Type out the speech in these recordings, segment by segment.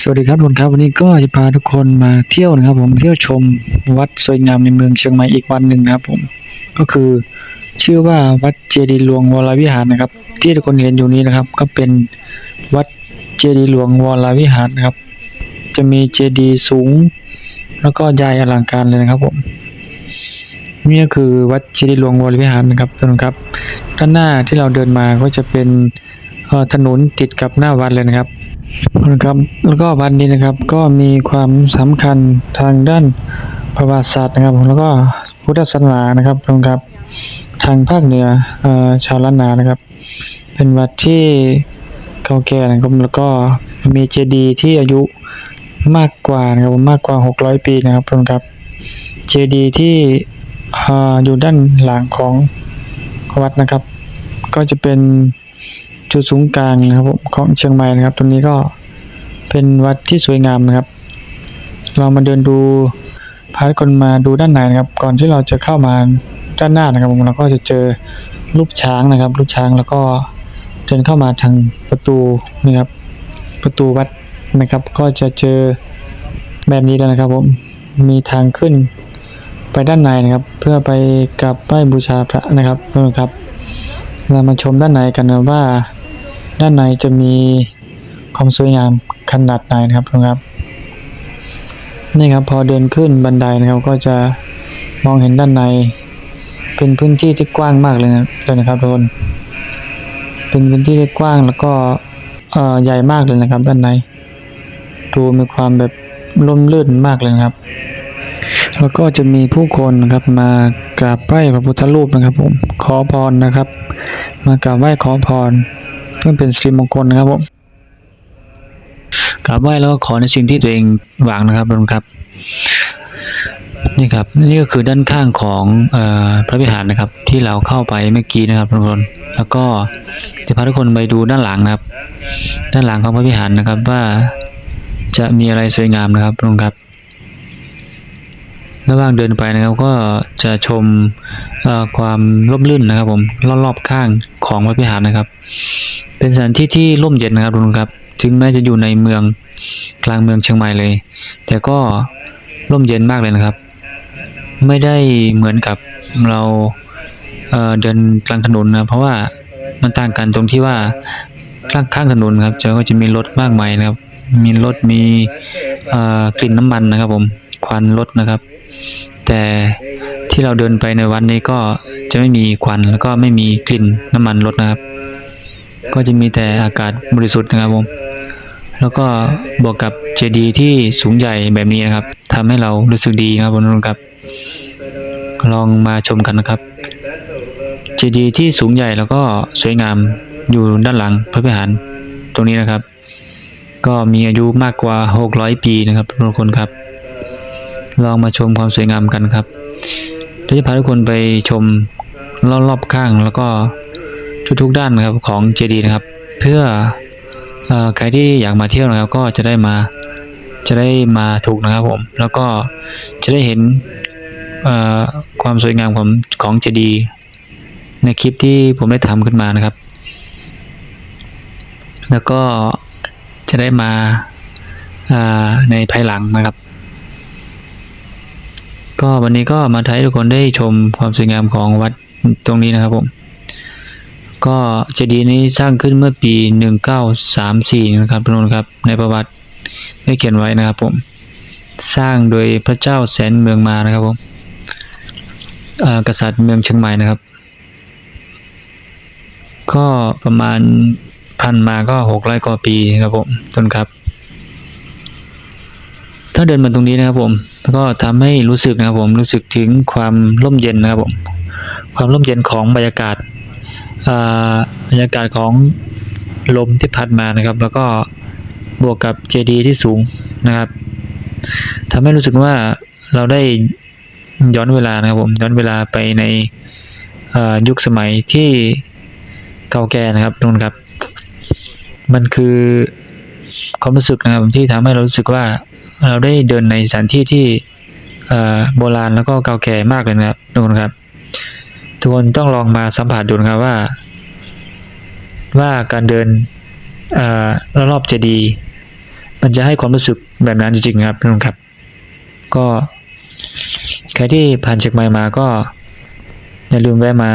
สวัสดีครับทุกคนครับวันนี้ก็จะพาทุกคนมาเที่ยวนะครับ ผมเที่ยวชมวัดสวยงามในเมืองเชียงใหม่อีกวันหนึ่งนะครับ ผมก็คือชื่อว่าวัดเจดีย์หลวงวรวิหารนะครับ ที่ทุกคนเห็นอยู่นี้นะครับ ก็เป็นวัดเจดีย์หลวงวรวิหารนะครับ จะมีเจดีย์สูง แล้วก็ใหญ่อลังการเลยนะครับ ผมนี่ก็คือวัดเจดีย์หลวงวรวิหารนะครับทุกคนครับ ด้านหน้าที่เราเดินมาก็จะเป็นถนนติดกับหน้าวัดเลยนะครับ นะครับแล้วก็วัดนี้นะครับก็มีความสำคัญทางด้านประวัติศาสตร์นะครับแล้วก็พุทธศาสนานะครับนะครับทางภาคเหนืออชาวล้านนานะครับ เป็นวัดที่เก่าแก่นะครับแล้วก็มีเจดีย์ที่อายุมากกว่านะครับมากกว่า 600 ปีนะครับนะครับเจดีย์ที่ออยู่ด้านหลังของวัดนะครับ ก็จะเป็น จุดศูนย์กลางนะครับผมของเชียงใหม่นะครับ ตรงนี้ก็เป็นวัดที่สวยงามนะครับ เรามาเดินดูพาคนมาดูด้านในนะครับ ก่อนที่เราจะเข้ามาด้านหน้านะครับผมเราก็จะเจอรูปช้างนะครับรูปช้างแล้วก็เดินเข้ามาทางประตูนี่ครับ ประตูวัดนะครับ ก็จะเจอแบบนี้แล้วนะครับผมมีทางขึ้นไปด้านในนะครับ เพื่อไปกราบไหว้บูชาพระนะครับนะครับ เรามาชมด้านในกันนะว่า ด้านในจะมีความสวยงามขนาดไหนนะครับทุกคนครับ นี่ครับพอเดินขึ้นบันไดนะครับ ก็จะมองเห็นด้านใน เป็นพื้นที่ที่กว้างมากเลยนะเลยนะครับทุกคนเป็นพื้นที่ที่กว้างแล้วก็ใหญ่มากเลยนะครับ ด้านในดูมีความแบบร่มรื่นมากเลยนะครับ แล้วก็จะมีผู้คนนะครับมากราบไหว้พระพุทธรูปนะครับผมขอพรนะครับ มากราบไหว้ขอพร เพื่อเป็นสิริมงคลนะครับผมกราบไหว้แล้วก็ขอในสิ่งที่ตัวเองหวังนะครับทุกคนครับ นี่ครับนี่ก็คือด้านข้างของออพระวิหารนะครับ ที่เราเข้าไปเมื่อกี้นะครับทุกคนแล้วก็จะพาทุกคนไปดูด้านหลังนะครับ ด้านหลังของพระวิหารนะครับว่าจะมีอะไรสวยงามนะครับทุกคนครับระหว่างเดินไปนะครับก็จะชมความร่มรื่นนะครับผมรอบๆข้างของพระวิหารนะครับ เป็นสถานที่ที่ร่มเย็นนะครับทุกคนครับ ถึงแม้จะอยู่ในเมืองกลางเมืองเชียงใหม่เลย แต่ก็ร่มเย็นมากเลยนะครับ ไม่ได้เหมือนกับเราเเดินกลางถนนนะเพราะว่ามันต่างกันตรงที่ว่าข้างข้างถนนครับจะก็จะมีรถมากมายนะครับ มีรถมีกลิ่นน้ำมันนะครับ ผมควันรถนะครับ แต่ที่เราเดินไปในวันนี้ก็จะไม่มีควันแล้วก็ไม่มีกลิ่นน้ำมันรถนะครับ ก็จะมีแต่อากาศบริสุทธิ์นะครับผมแล้วก็บวกกับเจดีย์ที่สูงใหญ่แบบนี้นะครับทำให้เรารู้สึกดีนะครับผมทุกคนครับ ลองมาชมกันนะครับ เจดีย์ที่สูงใหญ่แล้วก็สวยงามอยู่ด้านหลังพระวิหารตรงนี้นะครับ ก็มีอายุมากกว่า 600 ปีนะครับทุกคนครับ ลองมาชมความสวยงามกันครับเดี๋ยวจะพาทุกคนไปชมรอบๆข้างแล้วก็ ทุกๆด้านนะครับของเจดีย์นะครับ เพื่อใครที่อยากมาเที่ยวนะครับ ก็จะได้มาจะได้มาถูกนะครับผม แล้วก็จะได้เห็นความสวยงามของของเจดีย์ในคลิปที่ผมได้ทำขึ้นมานะครับ แล้วก็จะได้มาในภายหลังนะครับ ก็วันนี้ก็มาถ่ายทุกคนได้ชมความสวยงามของวัดตรงนี้นะครับผม ก็เจดีย์นี้สร้างขึ้นเมื่อปี 1934 นะครับทุกคนครับ ในประวัติได้เขียนไว้นะครับผม สร้างโดยพระเจ้าแสนเมืองมานะครับผมกษัตริย์เมืองเชียงใหม่นะครับ ก็ประมาณพันมาก็หกร้อยกว่าปีครับผมต้นครับ ถ้าเดินมาตรงนี้นะครับผมก็ทำให้รู้สึกนะครับผมรู้สึกถึงความร่มเย็นนะครับผม ความร่มเย็นของบรรยากาศ บรรยากาศของลมที่พัดมานะครับ แล้วก็บวกกับเจดีย์ที่สูงนะครับทำให้รู้สึกว่าเราได้ย้อนเวลานะครับผมย้อนเวลาไปในยุคสมัยที่เก่าแก่นะครับทุกคนครับ มันคือความรู้สึกนะครับที่ทำให้เรารู้สึกว่าเราได้เดินในสถานที่ที่โบราณแล้วก็เก่าแก่มากเลยนะครับทุกคนครับ ทุกคนต้องลองมาสัมผัสดูนะครับว่า ว่าการเดินอรอบๆเจดีย์มันจะให้ความรู้สึกแบบนั้นจริงๆครับทุกคนครับ ก็ใครที่ผ่านเชียงใหม่มาก็อย่าลืมแวะมา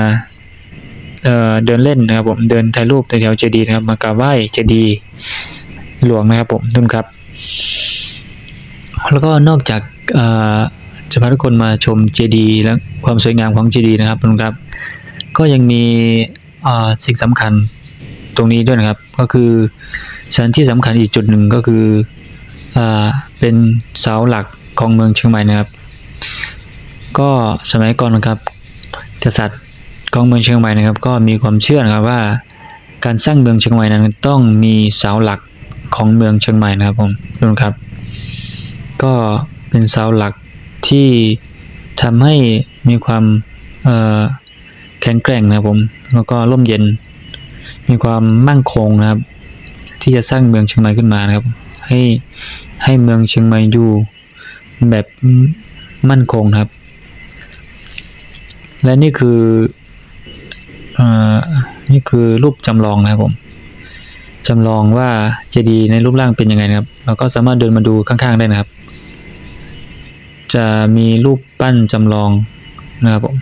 เเดินเล่นนะครับผมเดินถ่ายรูปแถวๆเจดีย์นะครับ มากราบไหว้เจดีย์หลวงนะครับผมทุกคนครับ แล้วก็นอกจากอ จะพาทุกคนมาชมเจดีย์และความสวยงามของเจดีย์นะครับทุกครับ ก็ยังมีสิ่งสำคัญตรงนี้ด้วยนะครับ ก็คือสถานที่สำคัญอีกจุดหนึ่งก็คืออเป็นเสาหลักของเมืองเชียงใหม่นะครับ ก็สมัยก่อนนะครับกษัตริย์ของเมืองเชียงใหม่นะครับ ก็มีความเชื่อนะครับว่าการสร้างเมืองเชียงใหม่นั้นต้องมีเสาหลักของเมืองเชียงใหม่นะครับผมทุกคนครับ ก็เป็นเสาหลัก ที่ทำให้มีความแข็งแกร่งนะครับผม แล้วก็ร่มเย็น มีความมั่นคงนะครับ ที่จะสร้างเมืองเชียงใหม่ขึ้นมานะครับ ให้ให้เมืองเชียงใหม่อยู่แบบมั่นคงครับ และนี่คืออนี่คือรูปจำลองนะครับผมจำลองว่าเจดีย์ในรูปร่างเป็นยังไงนะครับ เราก็สามารถเดินมาดูข้างๆได้นะครับ จะมีรูปปั้นจำลองนะครับผม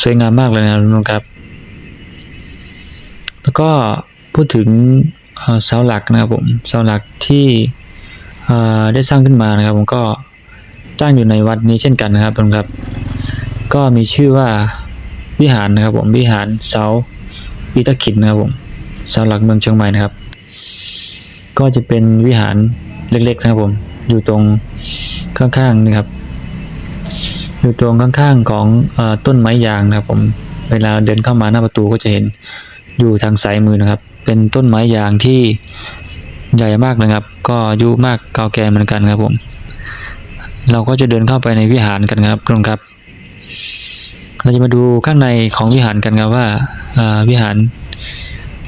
สวยงามมากเลยนะครับทุกคนครับ แล้วก็พูดถึงเสาหลักนะครับผมเสาหลักที่ได้สร้างขึ้นมานะครับ ผมก็ตั้งอยู่ในวัดนี้เช่นกันนะครับทุกคนครับ ก็มีชื่อว่าวิหารนะครับผมวิหารเสาปีตะขินนะครับผมเสาหลักเมืองเชียงใหม่นะครับ ก็จะเป็นวิหารเล็กๆนะครับผม อยู่ตรงข้างๆนะครับ อยู่ตรงข้างๆของอต้นไม้ยางนะครับ ผมเวลาเดินเข้ามาหน้าประตูก็จะเห็นอยู่ทางซ้ายมือนะครับ เป็นต้นไม้ยางที่ใหญ่มากนะครับ ก็อายุมากเก่าแก่เหมือนกันครับผม เราก็จะเดินเข้าไปในวิหารกันครับทุกคนครับ เราจะมาดูข้างในของวิหารกันครับว่าอ่าวิหาร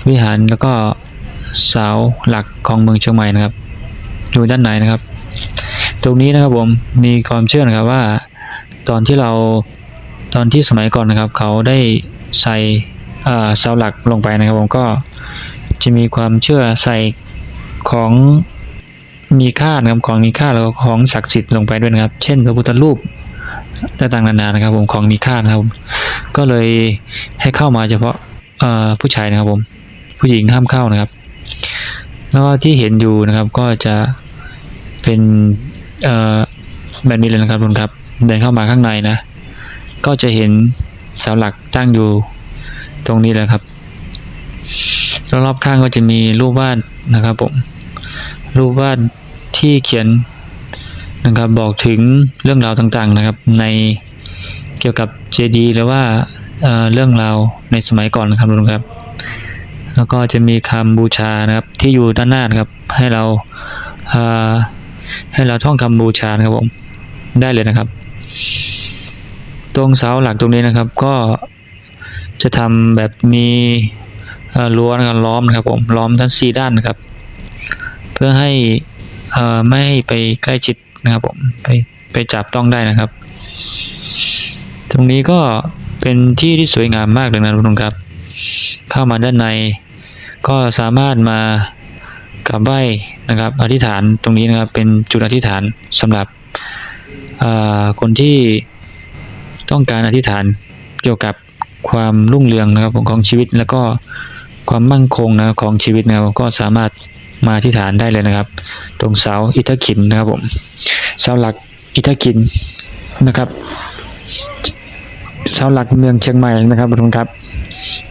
วิหารแล้วก็เสาหลักของเมืองเชียงใหม่นะครับ อยู่ด้านในนะครับ ตรงนี้นะครับผมมีความเชื่อนะครับว่า ตอนที่เราตอนที่สมัยก่อนนะครับ เขาได้ใส่เสาหลักลงไปนะครับผมก็จะมีความเชื่อใส่ของมีค่านะครับของมีค่าแล้วก็ของศักดิ์สิทธิ์ลงไปด้วยนะครับ เช่นพระพุทธรูปต่างๆนานานะครับ ผมของมีค่านะครับผมก็เลยให้เข้ามาเฉพาะผู้ชายนะครับผมผู้หญิงห้ามเข้านะครับ แล้วที่เห็นอยู่นะครับก็จะ เป็นเอ่อแบบนี้เลยนะครับทุกครับ เดินเข้ามาข้างในนะ ก็จะเห็นเสาหลักตั้งอยู่ตรงนี้แหละครับแล้วรอบข้างก็จะมีรูปวาดนะครับผม รูปวาดที่เขียนนะครับบอกถึงเรื่องราวต่างๆนะครับ ในเกี่ยวกับเจดีย์หรือว่าเเรื่องราวในสมัยก่อนนะครับทุกคนครับ แล้วก็จะมีคำบูชานะครับที่อยู่ด้านหน้านะครับ ให้เราเอ่อ ให้เราท่องคำบูชานะครับผมได้เลยนะครับ ตรงเสาหลักตรงนี้นะครับ ก็จะทำแบบมีรั้วนะครับล้อมนะครับผมล้อมทั้งสี่ด้านนะครับ เพื่อให้ไม่ให้ไปใกล้ชิดนะครับผมไปไปจับต้องได้นะครับ ตรงนี้ก็เป็นที่ที่สวยงามมากเลยนะทุกคนครับ เข้ามาด้านในก็สามารถมา กราบไหว้นะครับ อธิษฐานตรงนี้นะครับ เป็นจุดอธิษฐานสำหรับคนที่ต้องการอธิษฐานเกี่ยวกับความรุ่งเรืองนะครับของชีวิตแล้วก็ความมั่นคงนะของชีวิตนะครับก็สามารถมาอธิษฐานได้เลยนะครับ ตรงเสาอิฐขินนะครับผมเสาหลักอิฐขินนะครับเสาหลักเมืองเชียงใหม่นะครับทุกคนครับ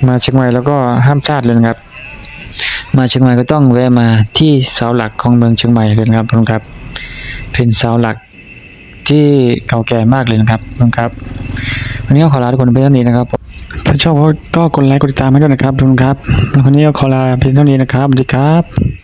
มาเชียงใหม่แล้วก็ห้ามพลาดเลยนะครับ มาเชียงใหม่ก็ต้องแวะมาที่เสาหลักของเมืองเชียงใหม่เลยนะครับทุกคนครับ เป็นเสาหลักที่เก่าแก่มากเลยนะครับทุกคนครับ วันนี้ก็ขอลาทุกคนไปเท่านี้นะครับถ้าชอบก็กดไลค์กดติดตามให้ด้วยนะครับทุกคนครับวันนี้ก็ขอลาเพียงเท่านี้นะครับสวัสดีครับ